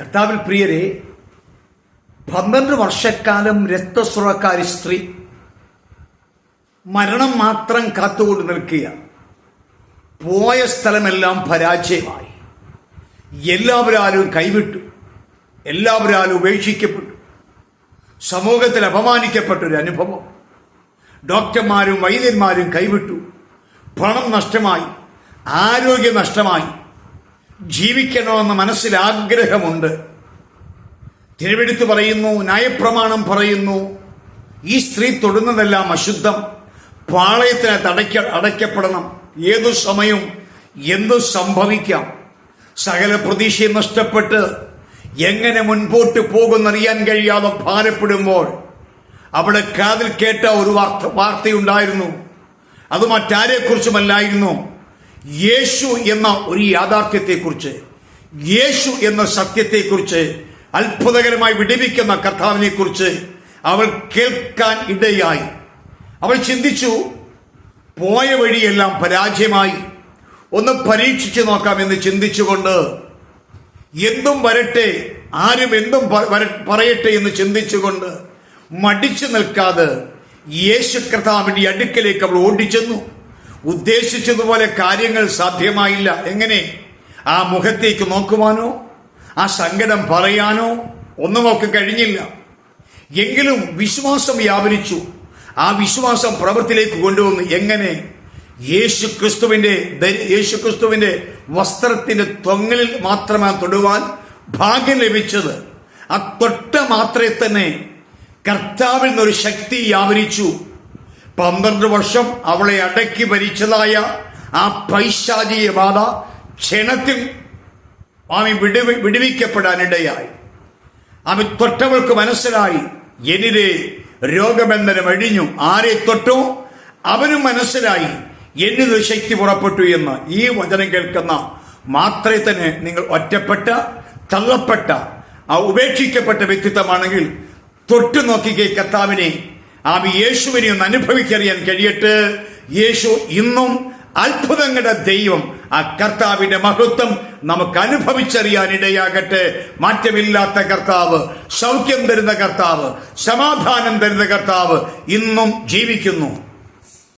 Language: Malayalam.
കർത്താവിൽ പ്രിയരെ പന്ത്രണ്ട് വർഷക്കാലം രക്തസ്രവക്കാരി സ്ത്രീ മരണം മാത്രം കാത്തുകൊണ്ട് നിൽക്കുക പോയ സ്ഥലമെല്ലാം പരാജയമായി. എല്ലാവരാലും കൈവിട്ടു. എല്ലാവരാലും ഉപേക്ഷിക്കപ്പെട്ടു. സമൂഹത്തിൽ അപമാനിക്കപ്പെട്ടൊരു അനുഭവം. ഡോക്ടർമാരും വൈദ്യന്മാരും കൈവിട്ടു. പണം നഷ്ടമായി. ആരോഗ്യം നഷ്ടമായി. ജീവിക്കണമെന്ന മനസ്സിൽ ആഗ്രഹമുണ്ട്. തിരുവെടുത്ത് പറയുന്നു ന്യായപ്രമാണം പറയുന്നു. ഈ സ്ത്രീ തൊടുന്നതെല്ലാം അശുദ്ധം. പാളയത്തിന് അടയ്ക്ക അടയ്ക്കപ്പെടണം. ഏതു സമയവും എന്തു സംഭവിക്കാം? സകല പ്രതീക്ഷയും നഷ്ടപ്പെട്ട് എങ്ങനെ മുൻപോട്ട് പോകുന്നറിയാൻ കഴിയാതെ ഭാരപ്പെടുമ്പോൾ അവിടെ കാതിൽ കേട്ട ഒരു വാർത്ത വാർത്തയുണ്ടായിരുന്നു. അത് മറ്റാരെക്കുറിച്ചുമല്ലായിരുന്നു. യേശു എന്ന ഒരു യാഥാർത്ഥ്യത്തെക്കുറിച്ച് യേശു എന്ന സത്യത്തെക്കുറിച്ച് അത്ഭുതകരമായി വിടിവിക്കുന്ന കർത്താവിനെ കുറിച്ച് അവൾ കേൾക്കാൻ ഇടയായി. അവൾ ചിന്തിച്ചു പോയ വഴിയെല്ലാം പരാജയമായി. ഒന്ന് പരീക്ഷിച്ചു നോക്കാമെന്ന് ചിന്തിച്ചുകൊണ്ട് എന്തും വരട്ടെ ആരും എന്തും പറയട്ടെ എന്ന് ചിന്തിച്ചുകൊണ്ട് മടിച്ചു നിൽക്കാതെ യേശു കർത്താവിന്റെ അടുക്കലേക്ക് അവൾ ഓടിച്ചെന്നു. ഉദ്ദേശിച്ചതുപോലെ കാര്യങ്ങൾ സാധ്യമായില്ല. എങ്ങനെ? ആ മുഖത്തേക്ക് നോക്കുവാനോ? ആ സങ്കടം പറയാനോ? ഒന്നും ഒക്കെ കഴിഞ്ഞില്ല. എങ്കിലും വിശ്വാസം വ്യാപരിച്ചു. ആ വിശ്വാസം പ്രവൃത്തിയിലേക്ക് കൊണ്ടുവന്നു. എങ്ങനെ? യേശു ക്രിസ്തുവിന്റെ യേശു ക്രിസ്തുവിന്റെ വസ്ത്രത്തിന്റെ തൊങ്ങലിൽ മാത്രമാണ് തൊടുവാൻ ഭാഗ്യം ലഭിച്ചത്. ആ തൊട്ട മാത്രമേ തന്നെ കർത്താവിൽ നിന്നൊരു ശക്തി വ്യാപരിച്ചു. പന്ത്രണ്ട് വർഷം അവളെ അടക്കി ഭരിച്ചതായ ആ പൈശാചിക ബാധ ക്ഷണത്തിൽ ആമി വിടുവി വിടുവിക്കപ്പെടാനിടയായി. ആമി തൊട്ടവൾക്ക് മനസ്സിലായി. എന്നിലെ രോഗബന്ധനം അഴിഞ്ഞു. ആരെ തൊട്ടു? അവനും മനസ്സിലായി. എന്നിത് ശക്തി പുറപ്പെട്ടു എന്ന് ഈ വചനം കേൾക്കുന്ന മാത്രമേ തന്നെ നിങ്ങൾ ഒറ്റപ്പെട്ട തള്ളപ്പെട്ട ആ ഉപേക്ഷിക്കപ്പെട്ട വ്യക്തിത്വമാണെങ്കിൽ തൊട്ടു നോക്കിക്കേ കർത്താവിനെ ആമി യേശുവിനെ ഒന്ന് അനുഭവിക്കറിയാൻ കഴിയട്ടെ. യേശു ഇന്നും അത്ഭുതങ്ങളുടെ ദൈവം. ആ കർത്താവിന്റെ മഹത്വം നമുക്ക് അനുഭവിച്ചറിയാൻ ഇടയാകട്ടെ മാറ്റമില്ലാത്ത കർത്താവ് സൗഖ്യം തരുന്ന കർത്താവ് സമാധാനം തരുന്ന കർത്താവ് ഇന്നും ജീവിക്കുന്നു.